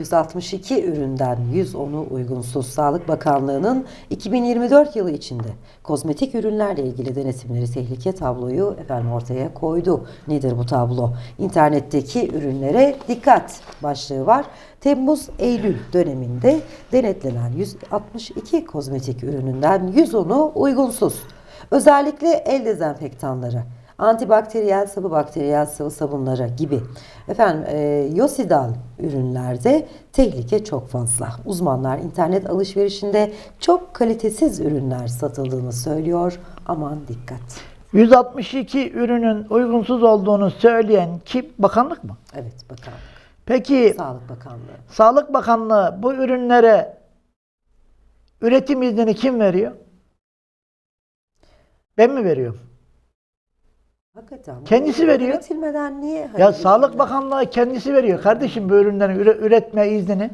162 üründen 110'u uygunsuz. Sağlık Bakanlığı'nın 2024 yılı içinde kozmetik ürünlerle ilgili denetimleri tehlike tabloyu efendim ortaya koydu. Nedir bu tablo? İnternetteki ürünlere dikkat başlığı var. Temmuz-Eylül döneminde denetlenen 162 kozmetik ürününden 110'u uygunsuz. Özellikle el dezenfektanları, antibakteriyel sıvı bakteriyel sıvı sabunları gibi. Efendim e, Yosidal ürünlerde tehlike çok fazla. Uzmanlar internet alışverişinde çok kalitesiz ürünler satıldığını söylüyor. Aman dikkat. 162 ürünün uygunsuz olduğunu söyleyen kim? Bakanlık mı? Evet bakanlık. Peki Sağlık Bakanlığı. Sağlık Bakanlığı bu ürünlere üretim iznini kim veriyor? Ben mi veriyorum? Hakikaten. Kendisi veriyor. Üretilmeden niye? Ya hani Sağlık ürünler- Bakanlığı kendisi veriyor kardeşim bu ürünlerin üre- üretme iznini.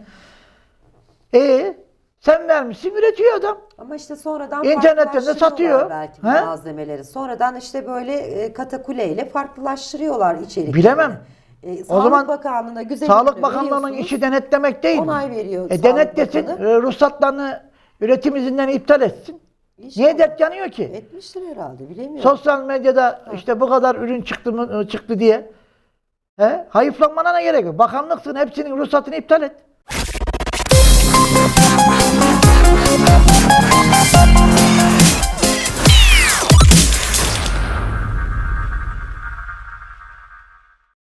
E sen vermişsin üretiyor adam. Ama işte sonradan İnternetten de satıyor. belki He? malzemeleri. Sonradan işte böyle e, katakuleyle farklılaştırıyorlar içeriklerini. Bilemem. E, O Sağlık zaman Bakanlığı'na güzel Sağlık Bakanlığı'nın işi denetlemek değil mi? Onay veriyor E Sağlık denetlesin, e, ruhsatlarını üretim izinden iptal etsin. İnşallah. Niye dert yanıyor ki? Etmiştir herhalde bilemiyorum. Sosyal medyada işte bu kadar ürün çıktı mı çıktı diye. He? Hayıflanmana ne gerek yok? Bakanlıksın hepsinin ruhsatını iptal et.